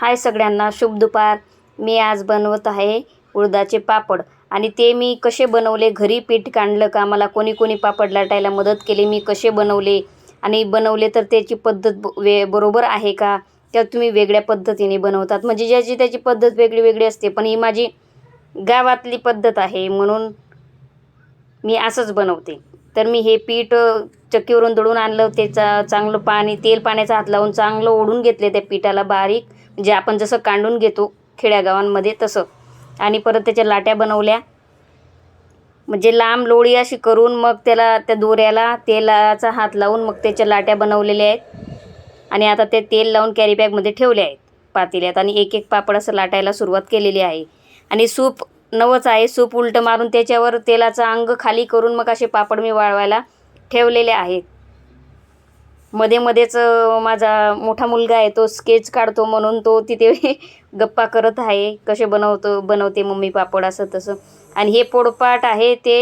हाय सगळ्यांना शुभ दुपार. मी आज बनवत आहे उडदाचे पापड. आणि ते मी कसे बनवले घरी पीठ काढलं का मला कोणी कोणी पापड लाटायला मदत केली मी कसे बनवले आणि बनवले तर त्याची पद्धत ब- वे बरोबर आहे का? त्या तुम्ही वेगळ्या पद्धतीने बनवतात. म्हणजे ज्याची त्याची पद्धत वेगळी वेगळी असते पण ही माझी गावातली पद्धत आहे म्हणून मी असंच बनवते. तर मी हे पीठ चक्कीवरून दळून आणलं. त्याचा चांगलं पाणी तेल पाण्याचा हात लावून चांगलं ओढून घेतले त्या पिठाला बारीक. म्हणजे आपण जसं कांडून घेतो खेड्यागावांमध्ये तसं. आणि परत त्याच्या लाट्या बनवल्या. म्हणजे लांब लोळी अशी करून मग त्याला त्या दोऱ्याला तेलाचा हात लावून मग त्याच्या लाट्या बनवलेल्या आहेत. आणि आता ते तेल लावून कॅरी बॅगमध्ये ठेवले आहेत पातेल्यात. आणि एक एक पापड असं लाटायला सुरुवात केलेली आहे. आणि सूप नवच आहे सूप उलटं मारून त्याच्यावर तेलाचं अंग खाली करून मग असे पापड मी वाळवायला ठेवलेले आहेत. मध्ये मध्येच माझा मोठा मुलगा आहे तो स्केच काढतो म्हणून तो तिथे गप्पा करत आहे कसे बनवतो बनवते मम्मी पापड असं तसं. आणि हे पोडपाट आहे ते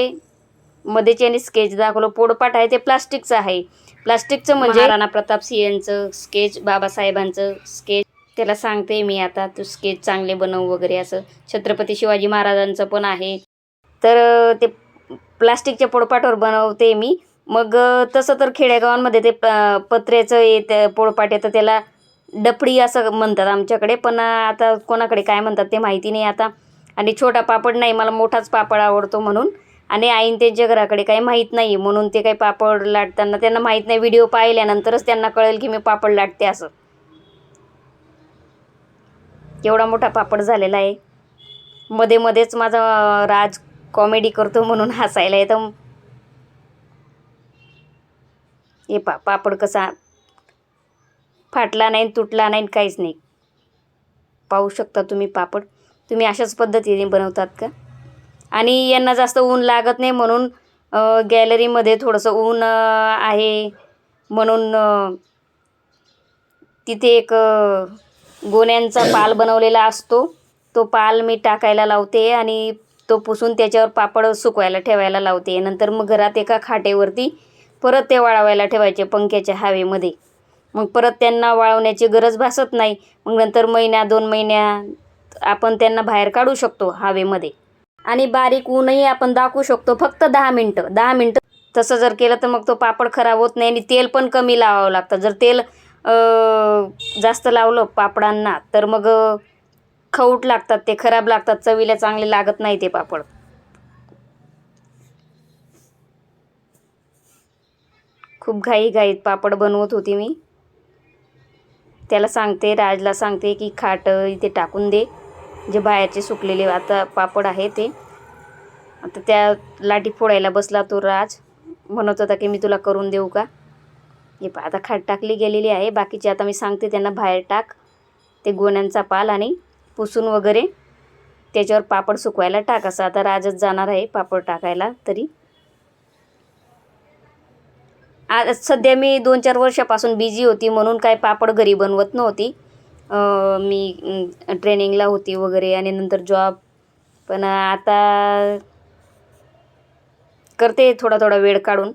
मध्येच यांनी स्केच दाखवलं. पोडपाट आहे ते प्लास्टिकचं आहे. प्लास्टिकचं म्हणजे राणा प्रताप सिंह यांचं स्केच बाबासाहेबांचं स्केच त्याला सांगते मी आता तू स्केच चांगले बनव वगैरे असं. छत्रपती शिवाजी महाराजांचं पण आहे. तर ते प्लास्टिकच्या पोळपाटावर बनवते मी. मग तसं तर खेडेगावांमध्ये ते प- पत्र्याचं येत पोळपाट येतं त्याला डफडी असं म्हणतात आमच्याकडे. पण आता कोणाकडे काय म्हणतात ते माहिती नाही आता. आणि छोटा पापड नाही मला मोठाच पापड आवडतो म्हणून. आणि आईन त्यांच्या घराकडे काही माहीत नाही म्हणून ते काही पापड लाटताना त्यांना माहीत नाही. व्हिडिओ पाहिल्यानंतरच त्यांना कळेल की मी पापड लाटते असं. केवढा मोठा पापड झालेला आहे. मध्ये मध्येच माझा राज कॉमेडी करतो म्हणून हसायला येतं. हे पा पापड कसा फाटला नाही तुटला नाही काहीच नाही. पाहू शकता तुम्ही पापड. तुम्ही अशाच पद्धतीने बनवतात का? आणि यांना जास्त ऊन लागत नाही म्हणून गॅलरीमध्ये थोडंसं ऊन आहे म्हणून तिथे एक गोण्यांचा पाल बनवलेला असतो. तो पाल मी टाकायला लावते आणि तो पुसून त्याच्यावर पापड सुकवायला ठेवायला लावते. नंतर मग घरात एका खाटेवरती परत ते वाळवायला ठेवायचे पंख्याच्या हवेमध्ये. मग परत त्यांना वाळवण्याची गरज भासत नाही. मग नंतर महिन्या दोन महिन्या आपण त्यांना बाहेर काढू शकतो हवेमध्ये. आणि बारीक ऊनही आपण दाखवू शकतो. फक्त दहा मिनटं दहा मिनटं. तसं जर केलं तर मग तो पापड खराब होत नाही आणि तेल पण कमी लावावं लागतं. जर तेल जास्त लावलं पापडांना तर मग खऊट लागतात ते खराब लागतात चवीला चांगले लागत नाही ते पापड. खूप घाई घाईत पापड बनवत होती मी. त्याला सांगते राजला सांगते की खाट इथे टाकून दे. जे बाहेरचे सुकलेले आता पापड आहे ते. आता त्या लाटी फोडायला बसला तो राज. म्हणत होता की मी तुला करून देऊ का? हे पहा आता खाट टाकली गेलेली आहे. बाकीचे आता मी सांगते त्यांना बाहेर टाक. ते गोण्यांचा पाल आणि पुसून वगैरे त्याच्यावर पापड सुकवायला टाक. असं आता राजच जाणार आहे पापड टाकायला तरी. आज सध्या मी दोन चार वर्षापासून बिझी होती म्हणून काय पापड घरी बनवत नव्हती. मी ट्रेनिंगला होती वगैरे आणि नंतर जॉब पण आता करते थोडा थोडा वेळ काढून.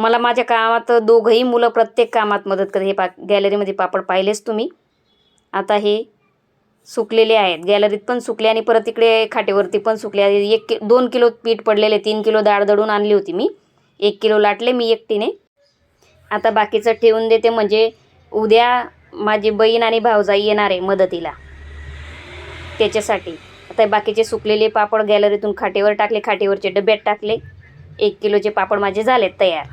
मला माझ्या कामात दोघंही मुलं प्रत्येक कामात मदत करते. हे पा गॅलरीमध्ये पापड पाहिलेच तुम्ही. आता हे सुकलेले आहेत. गॅलरीत पण सुकले आणि परत इकडे खाटेवरती पण सुकले. एक कि दोन किलो पीठ पडलेले तीन किलो डाळ दळून आणली होती मी. एक किलो लाटले मी एकटीने. आता बाकीचं ठेवून देते म्हणजे उद्या माझी बहीण आणि भावजाई येणार आहे मदतीला. त्याच्यासाठी. आता बाकीचे सुकलेले पापड गॅलरीतून खाटेवर टाकले खाटेवरचे डब्यात टाकले. एक किलोचे पापड माझे झालेत तयार.